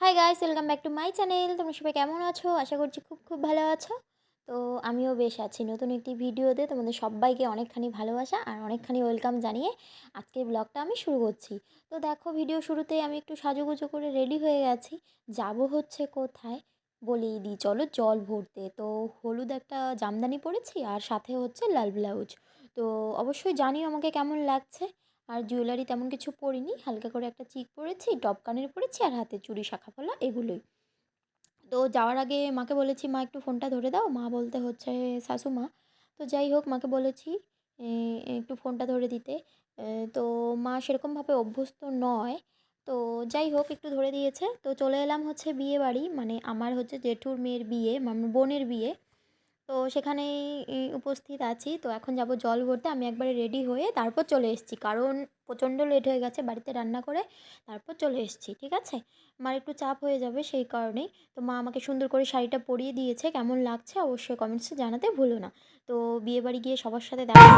Hi guys welcome back to my channel তোমরা সবাই কেমন আছো? আশা করছি খুব খুব ভালো আছো। তো আমিও বেশ আছি নতুন একটি ভিডিওতে। তোমাদের সবাইকে অনেকখানি ভালোবাসা আর অনেকখানি ওয়েলকাম জানিয়ে আজকের ব্লগটা আমি শুরু করছি। তো দেখো ভিডিও শুরুতে আমি একটু সাজুগুজো করে রেডি হয়ে গেছি। যাব হচ্ছে কোথায় বলি দিই। চলো, জল ভরতে। তো হলুদ একটা জামদানি পরেছি আর সাথে হচ্ছে লাল ব্লাউজ। তো অবশ্যই জানিও আমাকে কেমন লাগছে। আর জুয়েলারি তেমন কিছু পরিনি। হালকা করে একটা চিক পরেছি টপ কানের পরেছি আর হাতে চুড়ি, শাখা পলা এগুলোই। তো যাওয়ার আগে মাকে বলেছি, মা, একটু ফোনটা ধরে দাও। মা বলতে হচ্ছে শাশুমা তো যাই হোক, মাকে বলেছি একটু ফোনটা ধরে দিতে। তো মা সেরকমভাবে অভ্যস্ত নয়। তো যাই হোক, একটু ধরে দিয়েছে। তো চলে এলাম হচ্ছে বিয়ে বাড়ি। মানে আমার হচ্ছে জেঠুর মেয়ের বিয়ে আমার বোনের বিয়ে। তো সেখানেই উপস্থিত আছি। তো এখন যাব জল ভরতে। আমি একবারে রেডি হয়ে তারপর চলে এসেছি। কারণ প্রচণ্ড লেট হয়ে গেছে বাড়িতে রান্না করে, তারপর চলে এসেছি। ঠিক আছে? আমার একটু চাপ হয়ে যাবে সেই কারণেই। তো মা আমাকে সুন্দর করে শাড়িটা পরিয়ে দিয়েছে। কেমন লাগছে অবশ্যই কমেন্টসে জানাতে ভুলো না। তো বিয়েবাড়ি গিয়ে সবার সাথে দেখা।